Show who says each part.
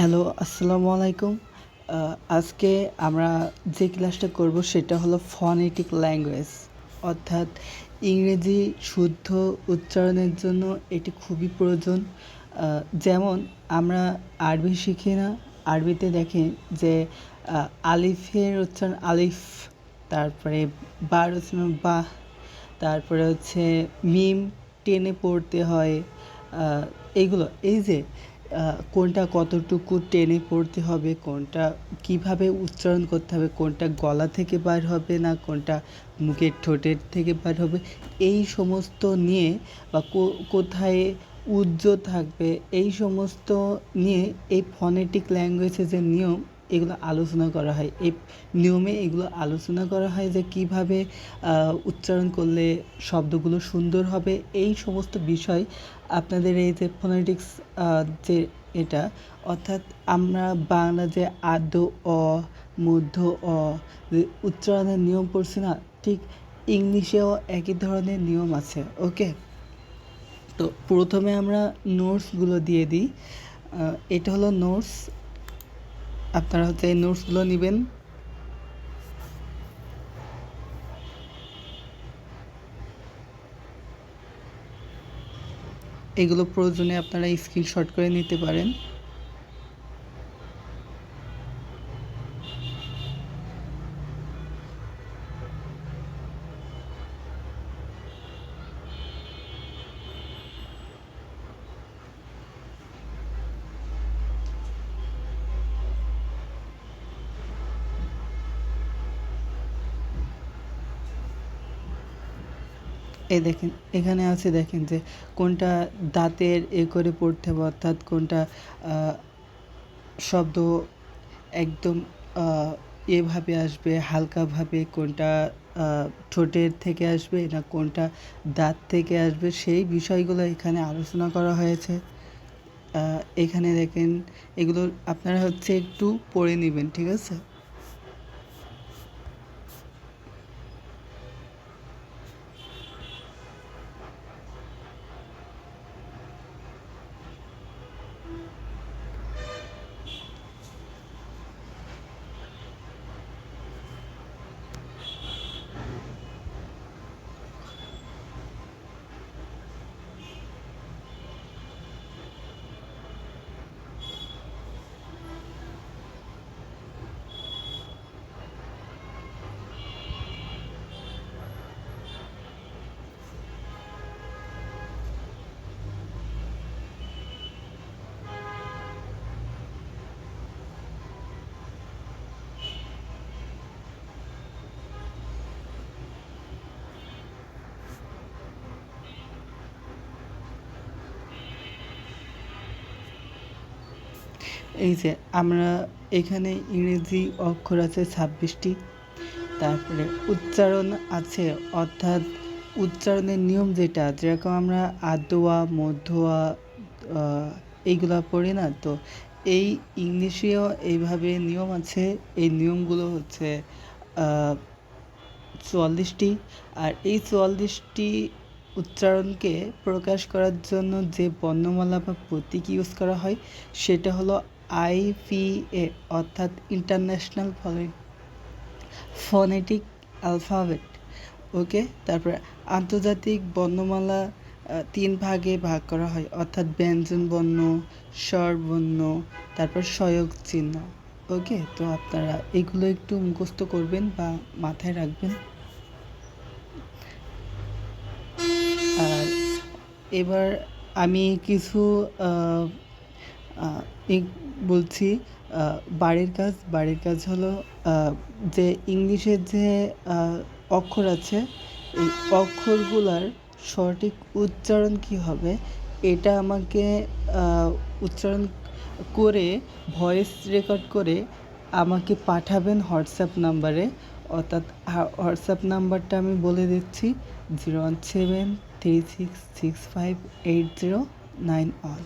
Speaker 1: Hello, আসসালামু আলাইকুম। আজকে আমরা যে ক্লাসটা করব সেটা হলো ফনেটিক ল্যাঙ্গুয়েজ। অর্থাৎ ইংরেজি শুদ্ধ উচ্চারণের জন্য এটি খুবই প্রয়োজন। যেমন আমরা আরবি শিখি না, আরবিতে দেখি যে আলিফের উচ্চারণ আলিফ, তারপরে বার উচ্চারণ বাহ তারপরে হচ্ছে মিম টেনে পড়তে হয়। এইগুলো এই যে কোনটা কতটুকু টেনে পড়তে হবে, কোনটা কীভাবে উচ্চারণ করতে হবে, কোনটা গলা থেকে বার হবে না, কোনটা মুখের ঠোঁটের থেকে বার হবে, এই সমস্ত নিয়ে বা কোথায় উজ্জ থাকবে, এই সমস্ত নিয়ে এই ফনেটিক ল্যাঙ্গুয়েজের যে নিয়ম এগুলো আলোচনা করা হয়। এই নিয়মে এগুলো আলোচনা করা হয় যে কীভাবে উচ্চারণ করলে শব্দগুলো সুন্দর হবে। এই সমস্ত বিষয় আপনাদের এই যে ফোনেটিক্স যে এটা, অর্থাৎ আমরা বাংলা যে আদ্য, অ, মধ্য, অ উচ্চারণের নিয়ম পড়ছি না, ঠিক ইংলিশেও একই ধরনের নিয়ম আছে, ওকে? তো প্রথমে আমরা নোটসগুলো দিয়ে দিই। এটা হলো নোটস আপনারা হচ্ছে এই নোটসগুলো নেবেন। এগুলো প্রয়োজনে আপনারা স্ক্রিনশট করে নিতে পারেন। এই দেখেন, এখানে আছে দেখেন যে কোনটা দাঁতের এ করে পড়তে হবে, অর্থাৎ কোনটা শব্দ একদম এভাবে আসবে, হালকাভাবে কোনটা ঠোঁটের থেকে আসবে না কোনটা দাঁত থেকে আসবে, সেই বিষয়গুলো এখানে আলোচনা করা হয়েছে। এখানে দেখেন, এগুলো আপনারা হচ্ছে একটু পড়ে নেবেন, ঠিক আছে? এই যে আমরা এখানে ইংরেজি অক্ষর আছে ছাব্বিশটি, তারপরে উচ্চারণ আছে, অর্থাৎ উচ্চারণের নিয়ম যেটা, যেরকম আমরা আদোয়া মধ্যোয়া এইগুলা পড়ি না, তো এই ইংলিশেও এইভাবে নিয়ম আছে, এই নিয়মগুলো হচ্ছে চুয়াল্লিশটি, আর এই চুয়াল্লিশটি উচ্চারণকে প্রকাশ করার জন্য যে বর্ণমালা বা প্রতীক ইউজ করা হয়, সেটা হলো আইপিএ, অর্থাৎ ইন্টারন্যাশনাল ফনেটিক অ্যালফাবেট। ওকে, তারপরে আন্তর্জাতিক বর্ণমালা তিন ভাগে ভাগ করা হয়, অর্থাৎ ব্যঞ্জন বর্ণ, স্বর বর্ণ, তারপর সহায়ক চিহ্ন। ওকে, তো আপনারা এগুলো একটু মুখস্থ করবেন বা মাথায় রাখবেন। আর এবার আমি কিছু বলছি বাড়ির কাজ বাড়ির কাজ হলো যে ইংলিশের যে অক্ষর আছে, এই অক্ষরগুলার সঠিক উচ্চারণ কি হবে, এটা আমাকে উচ্চারণ করে ভয়েস রেকর্ড করে আমাকে পাঠাবেন হোয়াটসঅ্যাপ নাম্বারে। অর্থাৎ হোয়াটসঅ্যাপ নাম্বারটা আমি বলে দিচ্ছি, zero one seven three six six five eight zero nine one.